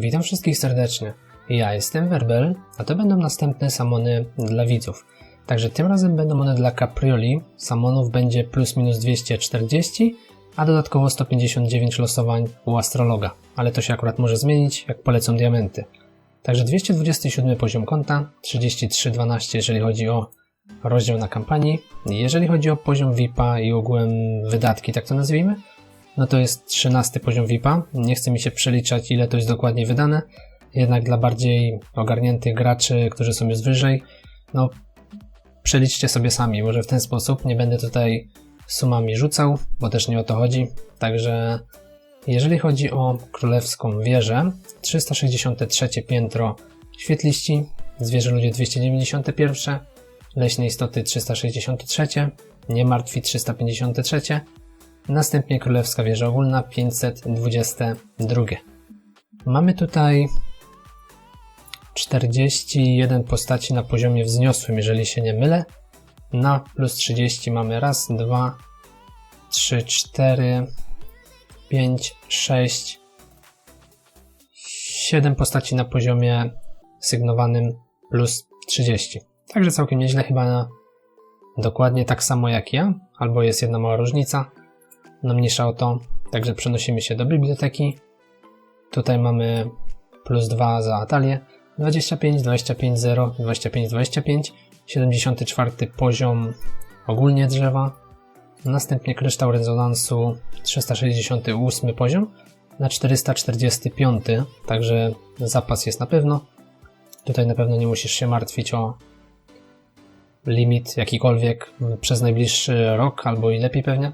Witam wszystkich serdecznie. Ja jestem Werbel, a to będą następne samony dla widzów. Także tym razem będą one dla Caprioli. Samonów będzie plus minus 240, a dodatkowo 159 losowań u astrologa. Ale to się akurat może zmienić, jak polecą diamenty. Także 227 poziom konta, 3312 jeżeli chodzi o rozdział na kampanii. Jeżeli chodzi o poziom VIPa i ogółem wydatki, tak to nazwijmy, no to jest 13 poziom VIPa. Nie chce mi się przeliczać, ile to jest dokładnie wydane. Jednak dla bardziej ogarniętych graczy, którzy są już wyżej, no przeliczcie sobie sami. Może w ten sposób nie będę tutaj sumami rzucał, bo też nie o to chodzi. Także jeżeli chodzi o królewską wieżę, 363 piętro świetliści, zwierzę ludzie 291, leśne istoty 363, nie martwi 353, następnie królewska wieża ogólna 522. Mamy tutaj 41 postaci na poziomie wzniosłym, jeżeli się nie mylę. Na plus 30 mamy raz, dwa, trzy, cztery, 5, 6, 7 postaci na poziomie sygnowanym plus 30. Także całkiem nieźle, chyba na dokładnie tak samo jak ja, albo jest jedna mała różnica. No mniejsza o to. Także przenosimy się do biblioteki. Tutaj mamy plus 2 za Atalię. 25, 25, 0, 25, 25. 74 poziom ogólnie drzewa. Następnie kryształ rezonansu 368 poziom na 445, także zapas jest na pewno. Tutaj na pewno nie musisz się martwić o limit jakikolwiek przez najbliższy rok albo i lepiej pewnie.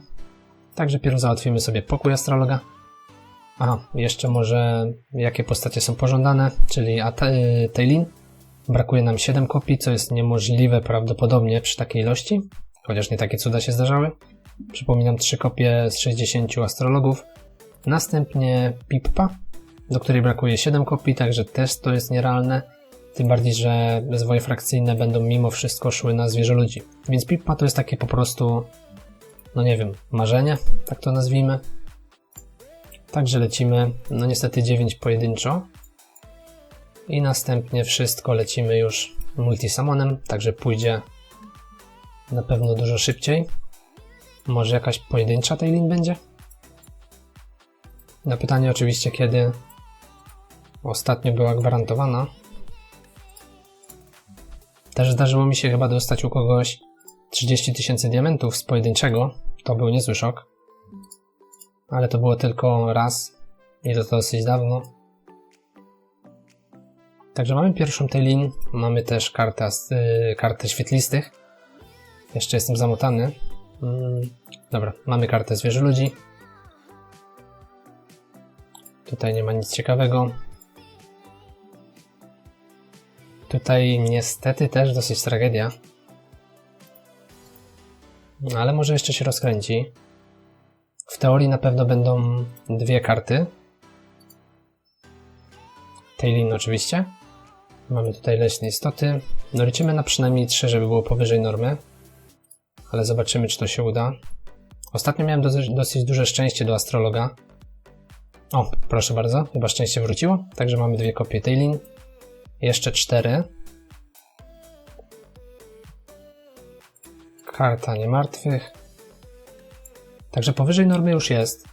Także pierw załatwimy sobie pokój astrologa. Aha, jeszcze może jakie postacie są pożądane, czyli Tailin. Brakuje nam 7 kopii, co jest niemożliwe prawdopodobnie przy takiej ilości, chociaż nie takie cuda się zdarzały. Przypominam, trzy kopie z 60 astrologów. Następnie Pippa, do której brakuje 7 kopii, także też to jest nierealne. Tym bardziej, że zwoje frakcyjne będą mimo wszystko szły na zwierzę ludzi. Więc Pippa to jest takie po prostu, no nie wiem, marzenie, tak to nazwijmy. Także lecimy, no niestety 9 pojedynczo. I następnie wszystko lecimy już multisamonem, także pójdzie na pewno dużo szybciej. Może jakaś pojedyncza Tailin będzie? Na pytanie oczywiście, kiedy ostatnio była gwarantowana. Też zdarzyło mi się chyba dostać u kogoś 30 tysięcy diamentów z pojedynczego. To był niezły szok. Ale to było tylko raz i to dosyć dawno. Także mamy pierwszą Tailin, mamy też kartę, yy, kartę świetlistych. Jeszcze jestem zamotany, Mm, dobra, mamy kartę zwierzę ludzi. Tutaj nie ma nic ciekawego. Tutaj niestety też dosyć tragedia. Ale może jeszcze się rozkręci. W teorii na pewno będą dwie karty. Tailin oczywiście. Mamy tutaj leśne istoty. No liczymy na przynajmniej trzy, żeby było powyżej normy ale zobaczymy, czy to się uda. Ostatnio miałem dosyć, dosyć duże szczęście do astrologa. O, proszę bardzo, chyba szczęście wróciło. Także mamy dwie kopie Tailin. Jeszcze cztery. Karta niemartwych. Także powyżej normy już jest.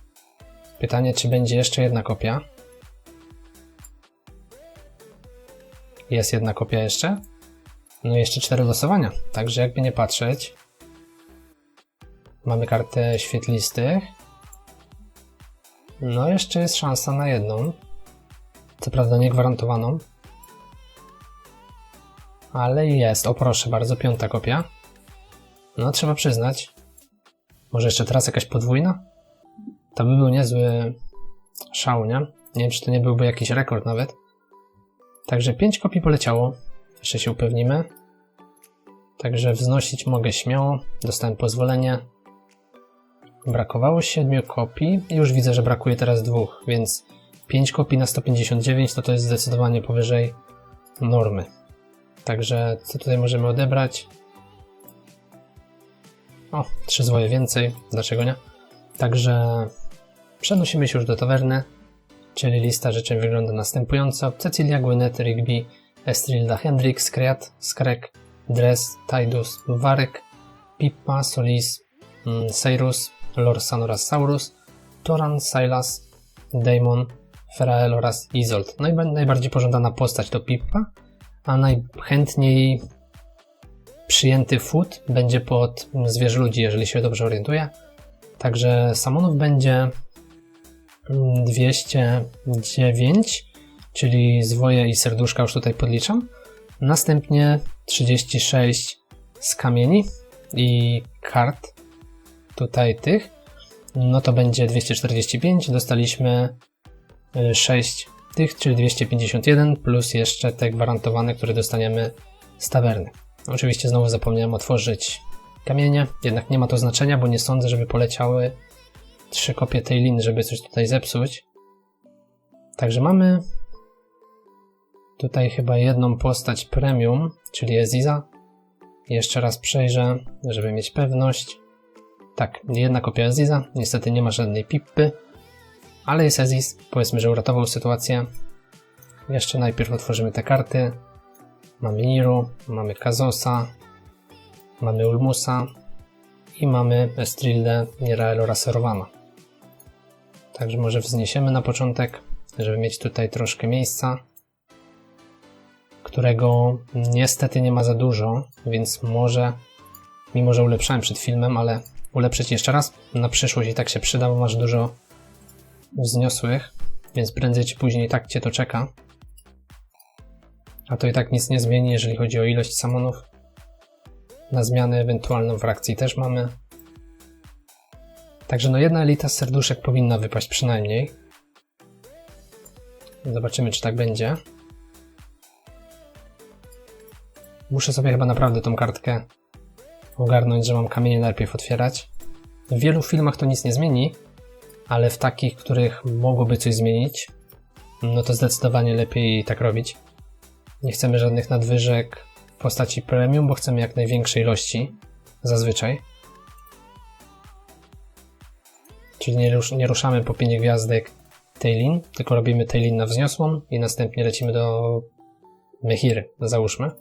Pytanie, czy będzie jeszcze jedna kopia. Jest jedna kopia jeszcze. No i jeszcze cztery losowania. Także jakby nie patrzeć, Mamy kartę świetlistych. No, jeszcze jest szansa na jedną. Co prawda nie gwarantowaną. Ale jest. O proszę bardzo, piąta kopia. No, trzeba przyznać. Może jeszcze teraz jakaś podwójna? To by był niezły szał, nie? Nie wiem, czy to nie byłby jakiś rekord nawet. Także 5 kopii poleciało. Jeszcze się upewnimy. Także wznosić mogę śmiało. Dostałem pozwolenie. Brakowało 7 kopii już widzę, że brakuje teraz dwóch, więc 5 kopii na 159 to to jest zdecydowanie powyżej normy. Także co tutaj możemy odebrać? O, trzy złoje więcej, dlaczego nie? Także przenosimy się już do tawerny. czyli lista życzeń wygląda następująco. Cecilia, Gwyneth, Rigby, Estrilda, Hendrix, Kreat, Skrek, Dress, Tidus, Warek, Pippa, Solis, mm, Cyrus, Lorsan oraz Saurus, Toran, Silas, Daemon, Ferael oraz Izold. Najba- najbardziej pożądana postać to Pippa, a najchętniej przyjęty food będzie pod zwierzę ludzi, jeżeli się dobrze orientuję. Także samonów będzie 209, czyli zwoje i serduszka już tutaj podliczam. Następnie 36 z kamieni i kart tutaj tych. No to będzie 245. Dostaliśmy 6 tych, czyli 251, plus jeszcze te gwarantowane, które dostaniemy z tawerny. Oczywiście znowu zapomniałem otworzyć kamienie, jednak nie ma to znaczenia, bo nie sądzę, żeby poleciały trzy kopie tej liny, żeby coś tutaj zepsuć. Także mamy tutaj chyba jedną postać premium, czyli Eziza. Jeszcze raz przejrzę, żeby mieć pewność. Tak, jedna kopia Eziza, niestety nie ma żadnej pippy, ale jest Eziz, powiedzmy, że uratował sytuację. Jeszcze najpierw otworzymy te karty. Mamy Niru, mamy Kazosa, mamy Ulmusa i mamy Estrildę Mirael oraz Rowana. Także może wzniesiemy na początek, żeby mieć tutaj troszkę miejsca, którego niestety nie ma za dużo, więc może, mimo że ulepszałem przed filmem, ale ulepszyć jeszcze raz na przyszłość i tak się przyda, bo masz dużo wzniosłych, więc prędzej czy później tak cię to czeka. A to i tak nic nie zmieni, jeżeli chodzi o ilość samonów. Na zmianę ewentualną frakcji też mamy. Także no jedna elita z serduszek powinna wypaść przynajmniej. Zobaczymy, czy tak będzie. Muszę sobie chyba naprawdę tą kartkę ogarnąć, że mam kamienie najpierw otwierać. W wielu filmach to nic nie zmieni, ale w takich, których mogłoby coś zmienić, no to zdecydowanie lepiej tak robić. Nie chcemy żadnych nadwyżek w postaci premium, bo chcemy jak największej ilości, zazwyczaj. Czyli nie, rusz, nie ruszamy po pięć gwiazdek Tailin, tylko robimy Tailin na wzniosłą i następnie lecimy do Mehiry, załóżmy.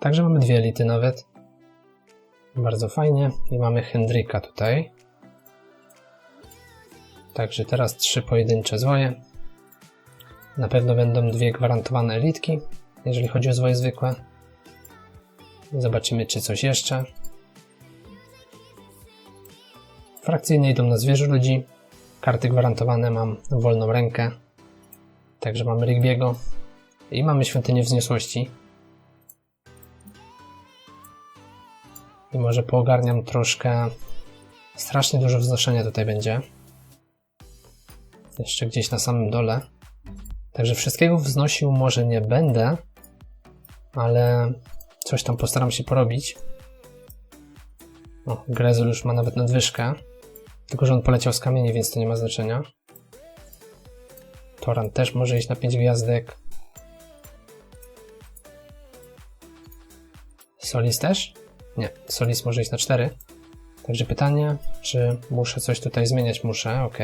Także mamy dwie elity nawet. Bardzo fajnie. I mamy Hendrika tutaj. Także teraz trzy pojedyncze zwoje. Na pewno będą dwie gwarantowane elitki, jeżeli chodzi o zwoje zwykłe. Zobaczymy, czy coś jeszcze. Frakcyjne idą na zwierzę ludzi. Karty gwarantowane mam wolną rękę. Także mamy Rigbiego. I mamy Świątynię Wzniosłości. I może poogarniam troszkę. Strasznie dużo wznoszenia tutaj będzie. Jeszcze gdzieś na samym dole. Także wszystkiego wznosił może nie będę, ale coś tam postaram się porobić. O, Grezul już ma nawet nadwyżkę. Tylko, że on poleciał z kamieni, więc to nie ma znaczenia. Toran też może iść na 5 gwiazdek. Solis też? Nie, Solis może iść na 4. Także pytanie, czy muszę coś tutaj zmieniać? Muszę, ok.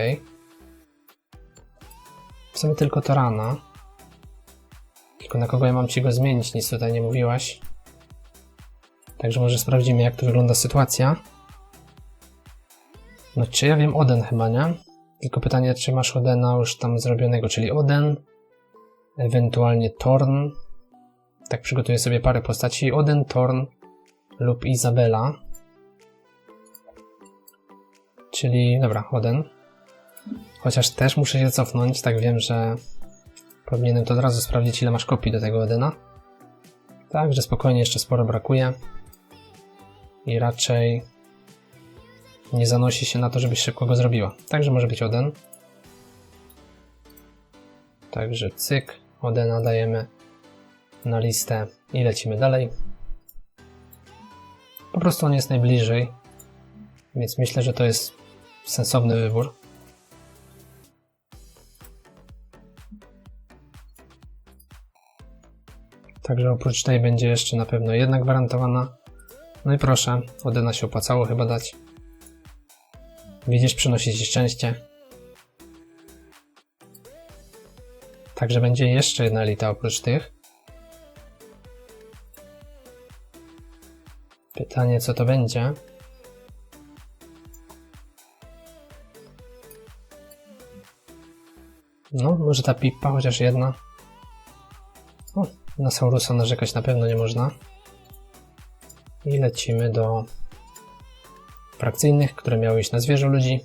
Sumie tylko Torana. Tylko na kogo ja mam ci go zmienić? Nic tutaj nie mówiłaś. Także może sprawdzimy, jak to wygląda sytuacja. No, czy ja wiem Oden chyba, nie? Tylko pytanie, czy masz Odena już tam zrobionego, czyli Oden, ewentualnie Torn. Tak przygotuję sobie parę postaci. Oden, Torn lub Izabela. Czyli, dobra, Oden. Chociaż też muszę się cofnąć, tak wiem, że powinienem to od razu sprawdzić, ile masz kopii do tego Odena. Także spokojnie, jeszcze sporo brakuje. I raczej nie zanosi się na to, żebyś szybko go zrobiła. Także może być Oden. Także cyk, Odena dajemy na listę i lecimy dalej. Po prostu on jest najbliżej, więc myślę, że to jest sensowny wybór. Także oprócz tej będzie jeszcze na pewno jedna gwarantowana No i proszę, Odyna się opłacało chyba dać. Widzisz, przynosi ci szczęście. Także będzie jeszcze jedna elita oprócz tych. Pytanie, co to będzie? No, może ta pipa, chociaż jedna. Na Saurusa narzekać na pewno nie można. I lecimy do frakcyjnych, które miały iść na zwierzę ludzi.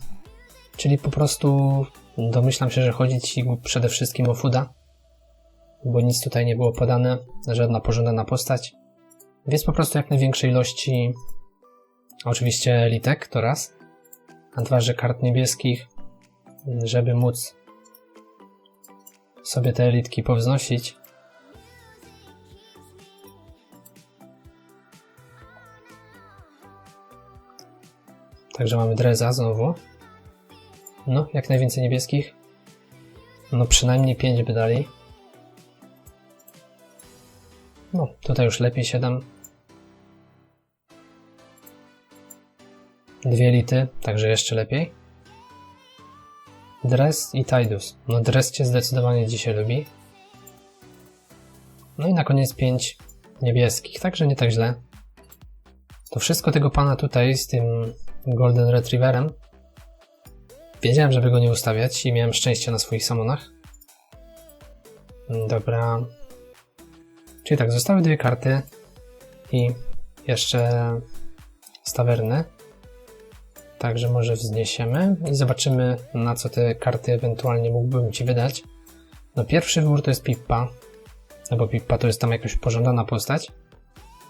Czyli po prostu domyślam się, że chodzi ci przede wszystkim o Fuda, bo nic tutaj nie było podane, żadna pożądana postać. Więc po prostu jak największej ilości oczywiście litek to raz, a dwa, że kart niebieskich, żeby móc sobie te elitki powznosić. Także mamy Dreza znowu. No, jak najwięcej niebieskich. No, przynajmniej 5 by dali. No, tutaj już lepiej 7. Dwie elity, także jeszcze lepiej. Dres i Tidus. No Dres cię zdecydowanie dzisiaj lubi. No i na koniec 5 niebieskich, także nie tak źle. To wszystko tego pana tutaj z tym Golden Retrieverem. Wiedziałem, żeby go nie ustawiać i miałem szczęście na swoich samonach. Dobra. Czyli tak, zostały dwie karty i jeszcze stawerny. Także może wzniesiemy i zobaczymy, na co te karty ewentualnie mógłbym Ci wydać. No pierwszy wybór to jest Pippa, no bo Pippa to jest tam jakaś pożądana postać.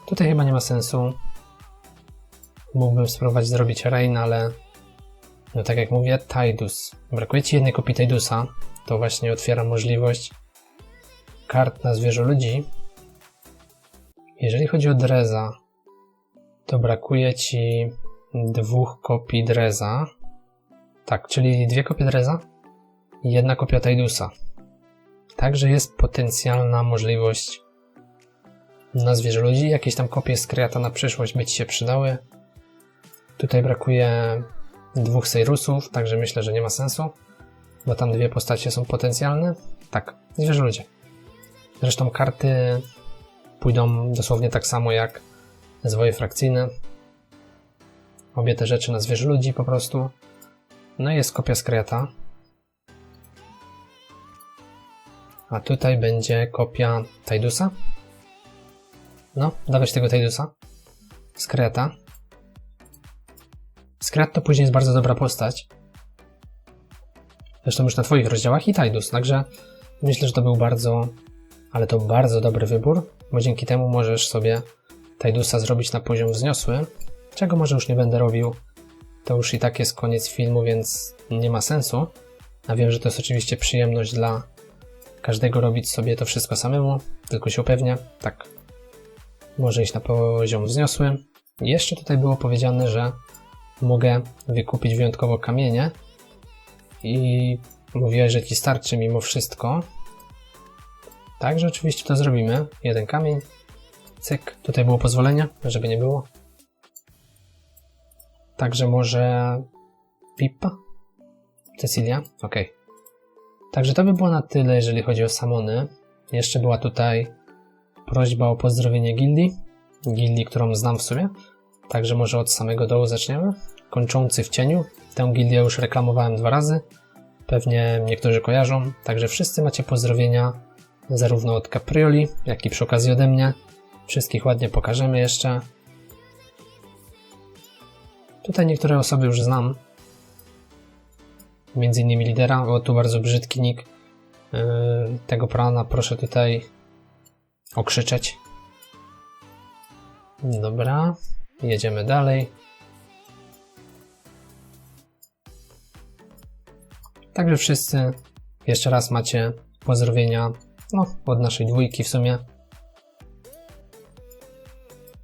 Tutaj chyba nie ma sensu. Mógłbym spróbować zrobić Rain, ale no tak jak mówię, Tidus. Brakuje Ci jednej kopii Tidusa, to właśnie otwiera możliwość kart na zwierzę ludzi. Jeżeli chodzi o Dreza, to brakuje Ci dwóch kopii Dreza. Tak, czyli dwie kopie Dreza i jedna kopia Tidusa. Także jest potencjalna możliwość na zwierzę ludzi. Jakieś tam kopie z kreata na przyszłość by Ci się przydały. Tutaj brakuje dwóch Sejrusów, także myślę, że nie ma sensu, bo tam dwie postacie są potencjalne. Tak, zwierzę ludzie. Zresztą karty pójdą dosłownie tak samo jak zwoje frakcyjne, obie te rzeczy na zwierzę ludzi po prostu. No i jest kopia Skreata. A tutaj będzie kopia Tajdusa. No, dawać tego Tajdusa. Skreata. Skreat to później jest bardzo dobra postać. Zresztą już na Twoich rozdziałach i Tajdus, także myślę, że to był bardzo, ale to bardzo dobry wybór, bo dzięki temu możesz sobie Tajdusa zrobić na poziom wzniosły, czego może już nie będę robił. To już i tak jest koniec filmu, więc nie ma sensu. A wiem, że to jest oczywiście przyjemność dla każdego robić sobie to wszystko samemu, tylko się upewnia. Tak, może iść na poziom wzniosły. Jeszcze tutaj było powiedziane, że mogę wykupić wyjątkowo kamienie i mówiłeś, że ci starczy mimo wszystko. Także oczywiście to zrobimy. Jeden kamień. Cyk. Tutaj było pozwolenie, żeby nie było. Także może Pippa? Cecilia? Ok. Także to by było na tyle, jeżeli chodzi o Samony. Jeszcze była tutaj prośba o pozdrowienie gildii. Gildii, którą znam w sumie. Także może od samego dołu zaczniemy. Kończący w cieniu. Tę gildię już reklamowałem dwa razy. Pewnie niektórzy kojarzą. Także wszyscy macie pozdrowienia zarówno od Caprioli, jak i przy okazji ode mnie. Wszystkich ładnie pokażemy jeszcze. Tutaj niektóre osoby już znam. Między innymi lidera. O, tu bardzo brzydki nick yy, tego prana. Proszę tutaj okrzyczeć. Dobra. Jedziemy dalej. Także wszyscy jeszcze raz macie pozdrowienia no, od naszej dwójki w sumie.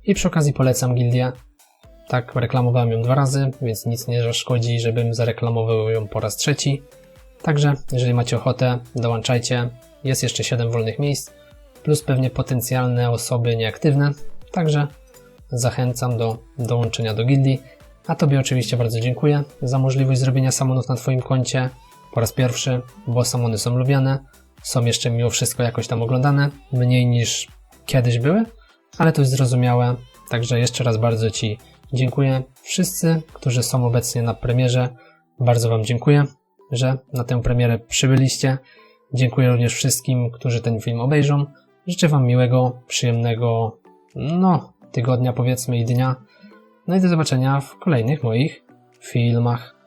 I przy okazji polecam gildię tak, reklamowałem ją dwa razy, więc nic nie zaszkodzi, żebym zareklamował ją po raz trzeci. Także, jeżeli macie ochotę, dołączajcie. Jest jeszcze 7 wolnych miejsc, plus pewnie potencjalne osoby nieaktywne. Także zachęcam do dołączenia do gildii. A Tobie oczywiście bardzo dziękuję za możliwość zrobienia samonów na Twoim koncie po raz pierwszy, bo samony są lubiane, są jeszcze mimo wszystko jakoś tam oglądane, mniej niż kiedyś były, ale to jest zrozumiałe, także jeszcze raz bardzo Ci dziękuję. Wszyscy, którzy są obecnie na premierze, bardzo Wam dziękuję, że na tę premierę przybyliście. Dziękuję również wszystkim, którzy ten film obejrzą. Życzę Wam miłego, przyjemnego, no, tygodnia powiedzmy i dnia. No i do zobaczenia w kolejnych moich filmach.